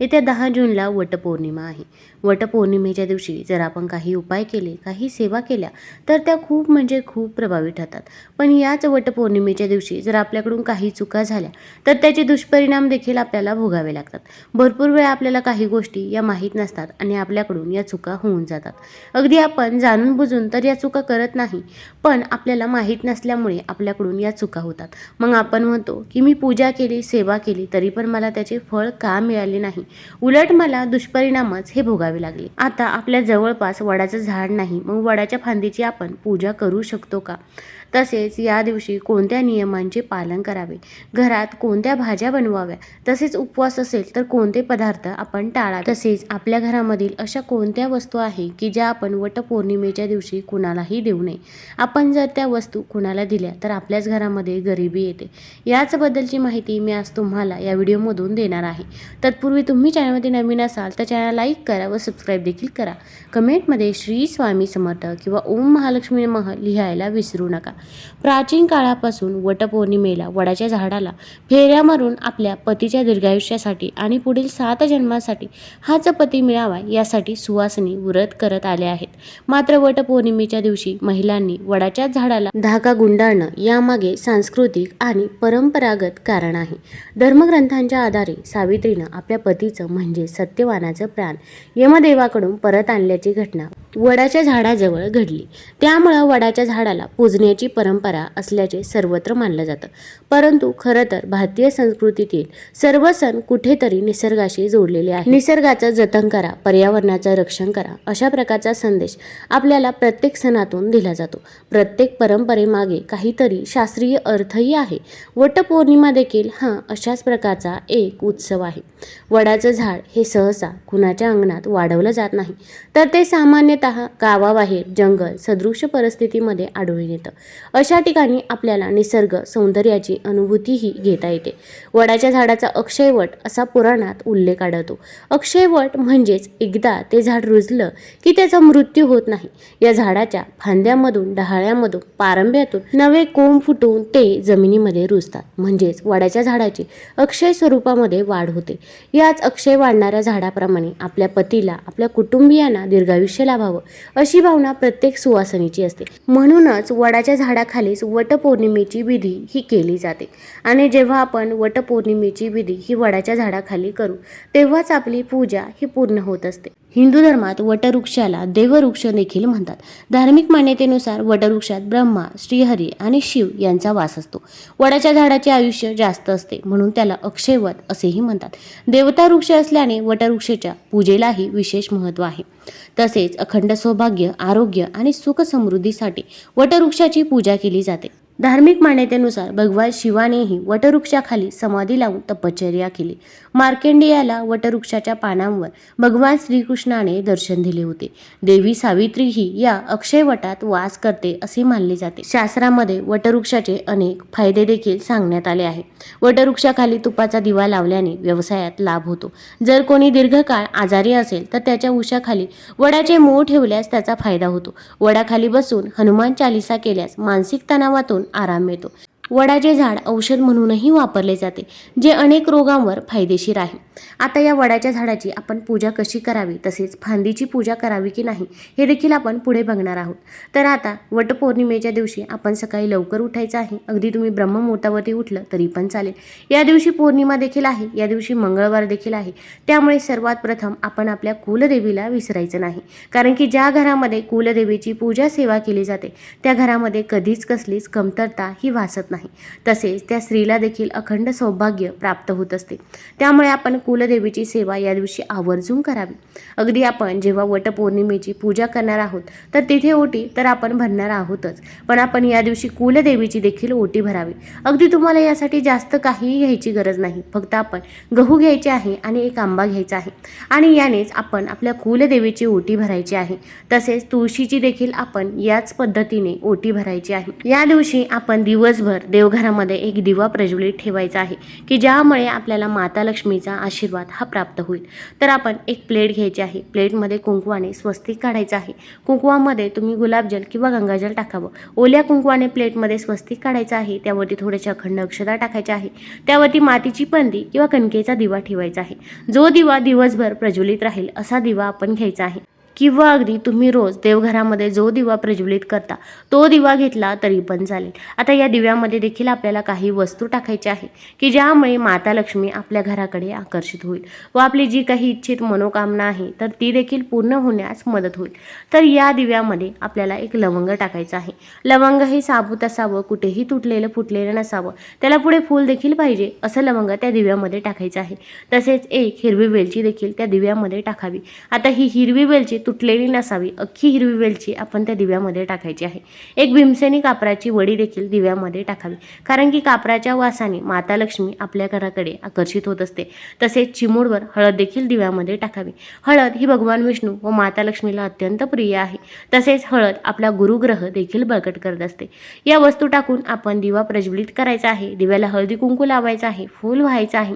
येत्या दहा जूनला वटपौर्णिमा आहे. वटपौर्णिमेच्या दिवशी जर आपण काही उपाय केले काही सेवा केल्या तर त्या खूप म्हणजे खूप प्रभावी ठरतात. पण याच वटपौर्णिमेच्या दिवशी जर आपल्याकडून काही चुका झाल्या तर त्याचे दुष्परिणाम देखील आपल्याला भोगावे लागतात. भरपूर वेळा आपल्याला काही गोष्टी या माहीत नसतात आणि आपल्याकडून या चुका होऊन जातात. अगदी आपण जाणून बुजून तर या चुका करत नाही पण आपल्याला माहीत नसल्यामुळे आपल्याकडून या चुका होतात. मग आपण म्हणतो की मी पूजा केली सेवा केली तरी पण मला त्याचे फळ का मिळाले नाही? उलट मला दुष्परिणामच हे भोगावे लागले. आता आपल्या जवळपास वडाचं झाड नाही मग वडाच्या फांदीची आपण पूजा करू शकतो का? तसेच या दिवशी कोणत्या नियमांचे पालन करावे? घरात कोणत्या भाज्या बनवाव्या? तसेच उपवास असेल तर कोणते पदार्थ आपण टाळा तसेच आपल्या घरामधील अशा कोणत्या वस्तू आहे की ज्या आपण वटपौर्णिमेच्या दिवशी कुणालाही देऊ नये? आपण जर त्या वस्तू कुणाला दिल्या तर आपल्याच घरामध्ये गरिबी येते. याचबद्दलची माहिती मी आज तुम्हाला या व्हिडिओमधून देणार आहे. तत्पूर्वी तुम्ही चॅनलमध्ये नवीन असाल तर चॅनल लाईक करा व सबस्क्राईब देखील करा. कमेंटमध्ये श्री स्वामी समर्थ किंवा ओम महालक्ष्मी मह लिहायला विसरू नका. प्राचीन काळापासून वटपौर्णिमेला वडाच्या झाडाला फेऱ्या मारून आपल्या पतीच्या दीर्घायुष्यासाठी आणि पुढील सात जन्मासाठी हाच पती मिळावा यासाठी सुवासनी व्रत करत आले आहेत. मात्र वटपौर्णिमेच्या दिवशी महिलांनी वडाच्या झाडाला धागा गुंडाळणं यामागे सांस्कृतिक आणि परंपरागत कारण आहे. धर्मग्रंथांच्या आधारे सावित्रीनं आपल्या पतीचं म्हणजे सत्यवानाचं प्राण यमदेवाकडून परत आणल्याची घटना वडाच्या झाडाजवळ घडली. त्यामुळं वडाच्या झाडाला पूजण्याची परंपरा असल्याचे सर्वत्र मानलं जातं. परंतु खरं तर भारतीय संस्कृतीतील सर्व सण कुठेतरी निसर्गाशी जोडलेले आहे निसर्गाचं जतन करा पर्यावरणाचं रक्षण करा अशा प्रकारचा संदेश आपल्याला प्रत्येक सणातून दिला जातो. प्रत्येक परंपरेमागे काहीतरी शास्त्रीय अर्थही आहे. वटपौर्णिमा देखील हा अशाच प्रकारचा एक उत्सव आहे. वडाचं झाड हे सहसा कुणाच्या अंगणात वाढवलं जात नाही. तर ते सामान्यतः गावाबाहेर जंगल सदृश परिस्थितीमध्ये आढळून येतं. अशा ठिकाणी आपल्याला निसर्ग सौंदर्याची अनुभूतीही घेता येते. वडाच्या झाडाचा अक्षयवट असा पुराणात उल्लेख आढळतो. अक्षयवट म्हणजेच एकदा ते झाड रुजलं की त्याचा मृत्यू होत नाही. या झाडाच्या फांद्यामधून डहाळ्यामधून पारंब्यातून नवे कोंब फुटून ते जमिनीमध्ये रुजतात. म्हणजेच वडाच्या झाडाची अक्षय स्वरूपामध्ये वाढ होते. याच अक्षय वाढणाऱ्या झाडाप्रमाणे आपल्या पतीला आपल्या कुटुंबियांना दीर्घायुष्य लाभावं अशी भावना प्रत्येक सुवासनीची असते. म्हणूनच वडाच्या झाडाखालीच वटपौर्णिमेची विधी ही केली जाते. आणि जेव्हा आपण वटपौर्णिमेची विधी ही वडाच्या झाडाखाली करू तेव्हाच आपली पूजा ही पूर्ण होत असते. हिंदू धर्मात वटवृक्षाला देववृक्ष देखील म्हणतात. धार्मिक मान्यतेनुसार वटवृक्षात ब्रह्मा श्रीहरी आणि शिव यांचा वास असतो. वडाच्या झाडाचे आयुष्य जास्त असते म्हणून त्याला अक्षयवत असेही म्हणतात. देवता वृक्ष असल्याने वटवृक्षाच्या पूजेलाही विशेष महत्त्व आहे. तसेच अखंड सौभाग्य आरोग्य आणि सुख समृद्धीसाठी वटवृक्षाची पूजा केली जाते. धार्मिक मान्यतेनुसार भगवान शिवानेही वटवृक्षाखाली समाधी लावून तपश्चर्या केली. मार्केंडियाला वटवृक्षाच्या पानांवर भगवान श्रीकृष्णाने दर्शन दिले होते. देवी सावित्री ही या अक्षय वटात वास करते असे मानले जाते. शास्त्रामध्ये वटवृक्षाचे अनेक फायदे देखील सांगण्यात आले आहे. वटवृक्षाखाली तुपाचा दिवा लावल्याने व्यवसायात लाभ होतो. जर कोणी दीर्घकाळ आजारी असेल तर त्याच्या उशाखाली वडाचे मूळ ठेवल्यास त्याचा फायदा होतो. वडाखाली बसून हनुमान चालिसा केल्यास मानसिक तणावातून आराम मिळतो. वडाचे झाड औषध म्हणूनही वापरले जाते जे अनेक रोगांवर फायदेशीर आहे. आता या वडाच्या झाडाची आपण पूजा कशी करावी तसेच फांदीची पूजा करावी की नाही हे देखील आपण पुढे बघणार आहोत. तर आता वटपौर्णिमेच्या दिवशी आपण सकाळी लवकर उठायचं आहे. अगदी तुम्ही ब्रह्ममुहूर्तावरती उठलं तरी पण चालेल. या दिवशी पौर्णिमा देखील आहे या दिवशी मंगळवार देखील आहे. त्यामुळे सर्वात प्रथम आपण आपल्या कुलदेवीला विसरायचं नाही. कारण की ज्या घरामध्ये कुलदेवीची पूजा सेवा केली जाते त्या घरामध्ये कधीच कसलीच कमतरता ही भासत नाही. तसेच त्या स्त्रीला देखील अखंड सौभाग्य प्राप्त होत असते. त्यामुळे आपण कुलदेवीची सेवा या दिवशी आवर्जून करावी. अगदी आपण जेव्हा वटपौर्णिमेची पूजा करणार आहोत तर तिथे ओटी तर आपण भरणार आहोतच. पण आपण या दिवशी कुलदेवीची देखील ओटी भरावी. अगदी तुम्हाला यासाठी जास्त काहीही घ्यायची गरज नाही. फक्त आपण गहू घ्यायचे आहे आणि एक आंबा घ्यायचा आहे. आणि यानेच आपण आपल्या कुलदेवीची ओटी भरायची आहे. तसेच तुळशीची देखील आपण याच पद्धतीने ओटी भरायची आहे. या दिवशी आपण दिवसभर देवघरामध्ये एक दिवा प्रज्वलित ठेवायचा आहे की ज्यामुळे आपल्याला माता लक्ष्मीचा आशीर्वाद हा प्राप्त होईल. तर आपण एक प्लेट घ्यायची आहे. प्लेटमध्ये कुंकवाने स्वस्तिक काढायचं आहे. कुंकवामध्ये तुम्ही गुलाबजल किंवा गंगाजल टाकावं. ओल्या कुंकवाने प्लेटमध्ये स्वस्तिक काढायचं आहे. त्यावरती थोड्याशा अखंड अक्षता टाकायच्या आहे. त्यावरती मातीची पंदी किंवा कणकेचा दिवा ठेवायचा आहे. जो दिवा दिवसभर प्रज्वलित राहील असा दिवा आपण घ्यायचा आहे. किंवा अगदी तुम्ही रोज देवघरामध्ये जो दिवा प्रज्वलित करता तो दिवा घेतला तरी पण चालेल. आता या दिव्यामध्ये देखील आपल्याला काही वस्तू टाकायच्या आहे की ज्यामुळे माता लक्ष्मी आपल्या घराकडे आकर्षित होईल व आपली जी काही इच्छित मनोकामना आहे तर ती देखील पूर्ण होण्यास मदत होईल. तर या दिव्यामध्ये आपल्याला एक लवंग टाकायचं आहे. लवंग हे साबूत असावं कुठेही तुटलेलं फुटलेलं नसावं त्याला पुढे फूल देखील पाहिजे असं लवंग त्या दिव्यामध्ये टाकायचं आहे. तसेच एक हिरवी वेलची देखील त्या दिव्यामध्ये टाकावी. आता ही हिरवी वेलची तुटलेली नसावी अख्खी हिरवी वेलची आपण त्या दिव्यामध्ये टाकायची आहे. एक भीमसेनी कापराची वडी देखील दिव्यामध्ये टाकावी. कारण की कापराच्या वासाने माता लक्ष्मी आपल्या घराकडे आकर्षित होत असते. तसेच चिमूडवर हळद देखील दिव्यामध्ये टाकावी. हळद ही भगवान विष्णू व माता लक्ष्मीला अत्यंत प्रिय आहे. तसेच हळद आपला गुरुग्रह देखील बळकट करत असते. या वस्तू टाकून आपण दिवा प्रज्वलित करायचा आहे. दिव्याला हळदी कुंकू लावायचा आहे. फूल व्हायचं आहे.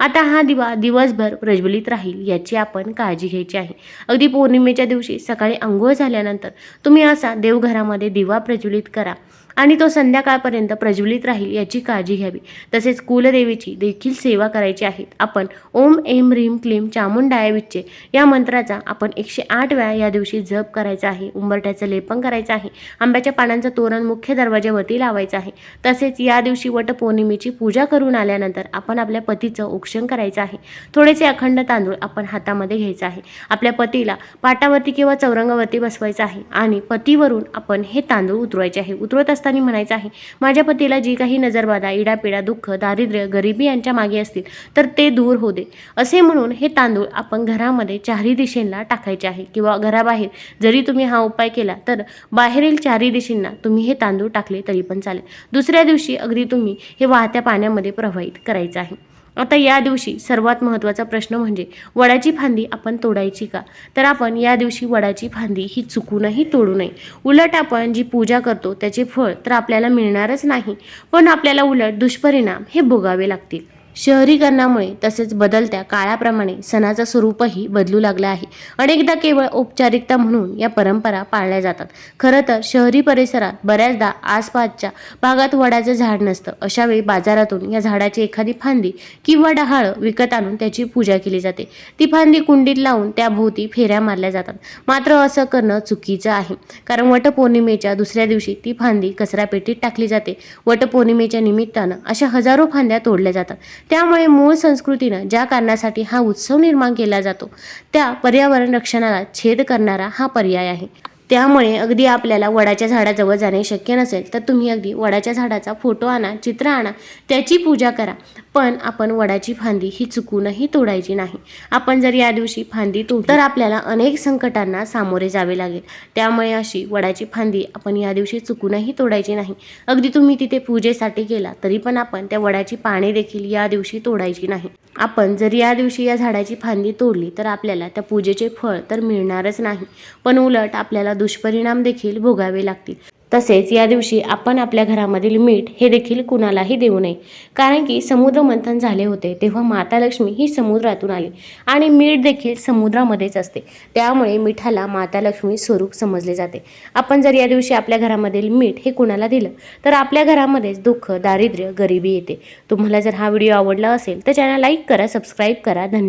आता हा दिवा दिवसभर प्रज्वलित राहील याची आपण काळजी घ्यायची आहे. अगदी पौर्णिमेच्या दिवशी सकाळी आंघोळ झाल्यानंतर तुम्ही असा देवघरामध्ये दिवा प्रज्वलित करा. आणि तो संध्याकाळपर्यंत प्रज्वलित राहील याची काळजी घ्यावी. तसेच कुलदेवीची देखील सेवा करायची आहे. आपण ओम एम ह्रीम क्लीम चामुंडायाविच्चे या मंत्राचा आपण एकशे आठ वेळा या दिवशी जप करायचा आहे. उंबरट्याचं लेपन करायचं आहे. आंब्याच्या पानांचं तोरण मुख्य दरवाज्यावरती लावायचं आहे. तसेच या दिवशी वटपौर्णिमेची पूजा करून आल्यानंतर आपण आपल्या पतीचं औक्षण करायचं आहे. थोडेसे अखंड तांदूळ आपण हातामध्ये घ्यायचं आहे. आपल्या पतीला पाटावरती किंवा चौरंगावरती बसवायचं आहे आणि पतीवरून आपण हे तांदूळ उतरवायचे आहे. उतरवत असताना म्हणायचं आहे. माझ्या पतीला जी काही नजरबाधा इडापिडा दुःख दारिद्र्य गरिबी यांच्या मागे असतील तर ते दूर होऊ दे. असे म्हणून हे तांदूळ आपण घरामध्ये चारही दिशेला टाकायचे आहे किंवा घराबाहेर जरी तुम्ही हा उपाय केला तर बाहेरील चारही दिशेंना तुम्ही हे तांदूळ टाकले तरी पण चालेल. दुसऱ्या दिवशी अगदी तुम्ही हे वाहत्या पाण्यामध्ये प्रवाहित करायचं आहे. आता या दिवशी सर्वात महत्त्वाचा प्रश्न म्हणजे वडाची फांदी आपण तोडायची का? तर आपण या दिवशी वडाची फांदी ही चुकूनही तोडू नये. उलट आपण जी पूजा करतो त्याचे फळ तर आपल्याला मिळणारच नाही. पण आपल्याला उलट दुष्परिणाम हे भोगावे लागतील. शहरीकरणामुळे तसेच बदलत्या काळाप्रमाणे सणाचं स्वरूपही बदलू लागलं आहे. अनेकदा केवळ औपचारिकता म्हणून या परंपरा पाळल्या जातात. खरं तर शहरी परिसरात बऱ्याचदा आसपासच्या भागात वडाचं झाड नसतं. अशा वेळी बाजारातून या झाडाची एखादी फांदी किंवा डहाळं विकत आणून त्याची पूजा केली जाते. ती फांदी कुंडीत लावून त्याभोवती फेऱ्या मारल्या जातात. मात्र असं करणं चुकीचं आहे. कारण वटपौर्णिमेच्या दुसऱ्या दिवशी ती फांदी कचरापेटीत टाकली जाते. वटपौर्णिमेच्या निमित्तानं अशा हजारो फांद्या तोडल्या जातात. त्यामुळे मूळ संस्कृतीनं ज्या कारणासाठी हा उत्सव निर्माण केला जातो त्या पर्यावरण रक्षणाला छेद करणारा हा पर्याय आहे. त्यामुळे अगदी आपल्याला वडाच्या झाडाजवळ जाणे शक्य नसेल तर तुम्ही अगदी वडाच्या झाडाचा फोटो आणा चित्र आणा त्याची पूजा करा. पण आपण वडाची फांदी ही चुकूनही तोडायची नाही. आपण जर या दिवशी फांदी तोड तर आपल्याला अनेक संकटांना सामोरे जावे लागेल. त्यामुळे अशी वडाची फांदी आपण या दिवशी चुकूनही तोडायची नाही. अगदी तुम्ही तिथे पूजेसाठी गेला तरी पण आपण त्या वडाची पाने देखील या दिवशी तोडायची नाही. आपण जर या दिवशी या झाडाची फांदी तोडली तर आपल्याला त्या पूजेचे फळ तर मिळणारच नाही. पण उलट आपल्याला दुष्परिणाम देखील भोगावे लागतील. तसेच या दिवशी आपण आपल्या घरामधील मीठ हे देखील कुणालाही देऊ नये. कारण की समुद्र मंथन झाले होते तेव्हा माता लक्ष्मी ही समुद्रातून आली आणि मीठ देखील समुद्रामध्येच असते. त्यामुळे मिठाला माता लक्ष्मी स्वरूप समजले जाते. आपण जर या दिवशी आपल्या घरामधील मीठ हे कुणाला दिलं तर आपल्या घरामध्येच दुःख दारिद्र्य गरिबी येते. तुम्हाला जर हा व्हिडिओ आवडला असेल तर चॅनल लाईक करा सबस्क्राईब करा. धन्यवाद.